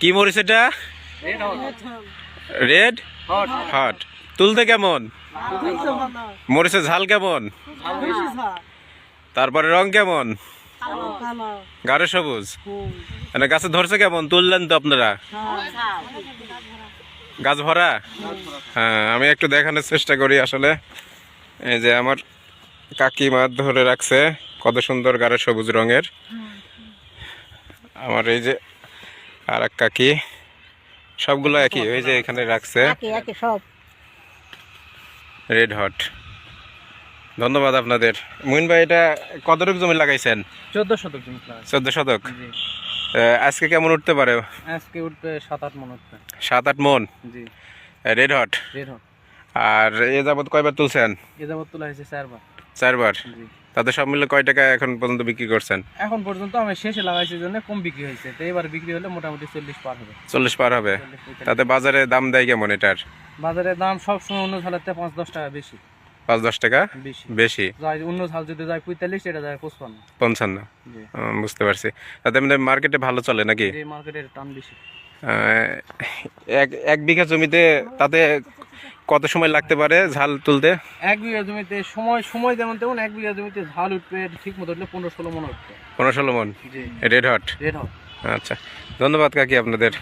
কি মরিচ এটা? রেড হট তুলতে কেমন? মরিচের ঝাল কেমন? তারপরে রং কেমন? গাঢ় সবুজ। মানে গাছে ধরছে কেমন? তুললেন তো আপনারা? গাছ ভরা? হ্যাঁ আমি একটু দেখানোর চেষ্টা করি আসলে। এই যে আমার কাকিমা ধরে রাখছে কত সুন্দর গাঢ় সবুজ রঙের। আমার এই যে আর এক কাকি। সবগুলো একই ওই যে এখানে রাখছে। সব। রেড হট ধন্যবাদ আপনাদের। মুইন ভাই এটা কতটুকু জমি লাগাইছেন? চোদ্দ শতক জমি চোদ্দ শতক? আজকে কেমন উঠতে পারে? আজকে উঠবে সাত আট মন উঠবে সাত আট মন? জি। রেড হট রেড হট আর এ যাবত কয়বার তুলছেন? এ যাবত তোলা হয়েছে চারবার। চারবার? তাতে সব মিলে কয় টাকা এখন পর্যন্ত বিক্রি করছেন? এখন পর্যন্ত আমি শেষে লাগাইছি জন্য কম বিক্রি হয়েছে। তো এবার বিক্রি হলে মোটামুটি চল্লিশ পার হবে। চল্লিশ পার হবে? তাতে বাজারে দাম দেয় কেমন এটার? বাজারে দাম সব সময় অন্য ঝালের থেকে পাঁচ দশ টাকা বেশি। পাঁচ দশ টাকা? বেশি। অন্য ঝাল যদি যায় পঁয়তাল্লিশ এটা যায় পঞ্চান্ন? জি। বুঝতে পারছি। তাতে আমাদের মার্কেটে ভালো চলে নাকি? মার্কেটের টান বেশি। এক এক বিঘা জমিতে তাতে কত সময় লাগতে পারে ঝাল তুলতে? এক বিঘা জমিতে সময় সময় যেমন তেমন এক বিঘা জমিতে ঝাল উঠবে ঠিক মতো উঠলে পনেরো ষোলো মন উঠবে। পনেরো ষোলো মন? রেড হট রেড হট আচ্ছা। ধন্যবাদ কাকি আপনাদের।